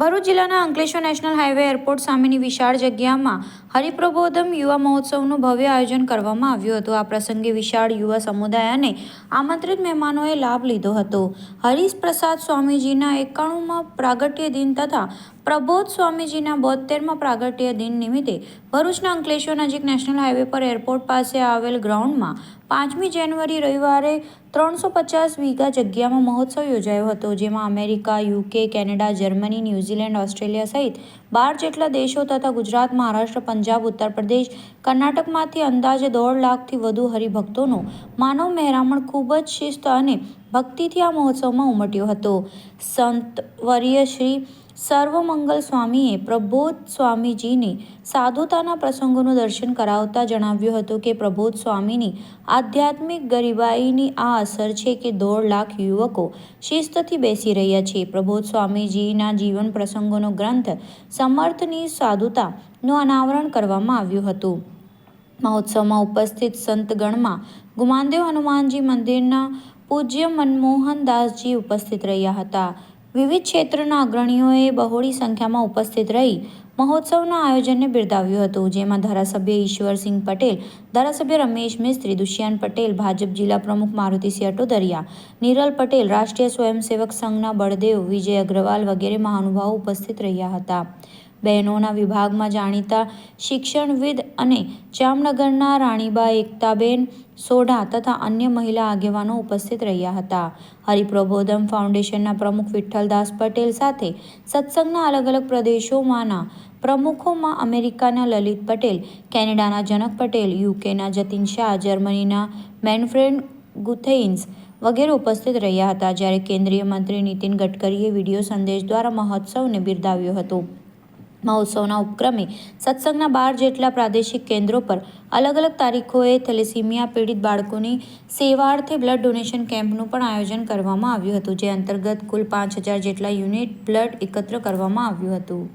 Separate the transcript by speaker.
Speaker 1: ભરૂચ જિલ્લાના Ankleshwar national highway airport સામેની વિશાળ જગ્યામાં હરિપ્રબોધમ યુવા મહોત્સવનું ભવ્ય આયોજન કરવામાં આવ્યું હતું. આ પ્રસંગે વિશાળ યુવા સમુદાય અને આમંત્રિત મહેમાનોએ લાભ લીધો હતો. હરીશ પ્રસાદ સ્વામીજીના એકાણુંમાં પ્રાગટ્ય દિન તથા પ્રબોધ સ્વામીજીના બોતેરમાં પ્રાગટ્ય દિન નિમિત્તે ભરૂચના અંકલેશ્વર નજીક નેશનલ હાઈવે પર એરપોર્ટ પાસે આવેલ ગ્રાઉન્ડમાં પાંચમી જાન્યુઆરી રવિવારે ત્રણસો પચાસ વીઘા જગ્યામાં મહોત્સવ યોજાયો હતો, જેમાં America, UK, Canada, Germany, New Zealand, Australia સહિત બાર જેટલા દેશો તથા ગુજરાત, મહારાષ્ટ્ર, પંજાબ, ઉત્તર પ્રદેશ, કર્ણાટકમાંથી અંદાજે દોઢ લાખથી વધુ હરિભક્તોનો માનવ મહેરામણ ખૂબ જ શિસ્ત અને ભક્તિથી આ મહોત્સવમાં ઉમટ્યો હતો. સંત વર્ય શ્રી સર્વમંગલ સ્વામીએ પ્રબોધ સ્વામીજીને સાધુતાના પ્રસંગોનું દર્શન કરાવતા જણાવ્યું હતું કે પ્રબોધ સ્વામીની આધ્યાત્મિક ગરીબાઈની આ અસર છે કે દોઢ લાખ યુવકો શિસ્તથી બેસી રહ્યા છે. પ્રબોધ સ્વામીજીના જીવન પ્રસંગોનો ગ્રંથ સમર્થની સાધુતાનું અનાવરણ કરવામાં આવ્યું હતું. મહોત્સવમાં ઉપસ્થિત સંતગણમાં ગુમાનદેવ હનુમાનજી મંદિરના પૂજ્ય મનમોહનદાસજી ઉપસ્થિત રહ્યા હતા. વિવિધ ક્ષેત્રના અગ્રણીઓએ બહોળી સંખ્યામાં ઉપસ્થિત રહી મહોત્સવના આયોજનને બિરદાવ્યું હતું, જેમાં ધારાસભ્ય ઈશ્વરસિંહ પટેલ, ધારાસભ્ય રમેશ મિસ્ત્રી, દુષ્યંત પટેલ, ભાજપ જિલ્લા પ્રમુખ મારુતિસિંહ અટોદરિયા નિરલ પટેલ, રાષ્ટ્રીય સ્વયંસેવક સંઘના બળદેવ, વિજય અગ્રવાલ વગેરે મહાનુભાવો ઉપસ્થિત રહ્યા હતા. બહેનોના વિભાગમાં જાણીતા શિક્ષણવિદ અને જામનગરના રાણીબા એકતાબેન સોઢા તથા અન્ય મહિલા આગેવાનો ઉપસ્થિત રહ્યા હતા. હરિપ્રબોધમ ફાઉન્ડેશનના પ્રમુખ વિઠ્ઠલદાસ પટેલ સાથે સત્સંગના અલગ અલગ પ્રદેશોમાંના પ્રમુખોમાં અમેરિકાના લલિત પટેલ, કેનેડાના જનક પટેલ, યુકેના જતીન શાહ, જર્મનીના મેનફ્રેડ ગુથેઇન્સ વગેરે ઉપસ્થિત રહ્યા હતા. જ્યારે કેન્દ્રીય મંત્રી નીતિન ગડકરીએ વીડિયો સંદેશ દ્વારા મહોત્સવને બિરદાવ્યો હતો. મહોત્સવના ઉપક્રમે સત્સંગના બાર જેટલા પ્રાદેશિક કેન્દ્રો પર અલગ અલગ તારીખોએ થેલેસીમિયા, પીડિત બાળકોની સેવાર્થે બ્લડ ડોનેશન કેમ્પનું પણ આયોજન કરવામાં આવ્યું હતું, જે અંતર્ગત કુલ પાંચ હજાર જેટલા યુનિટ બ્લડ એકત્ર કરવામાં આવ્યું હતું.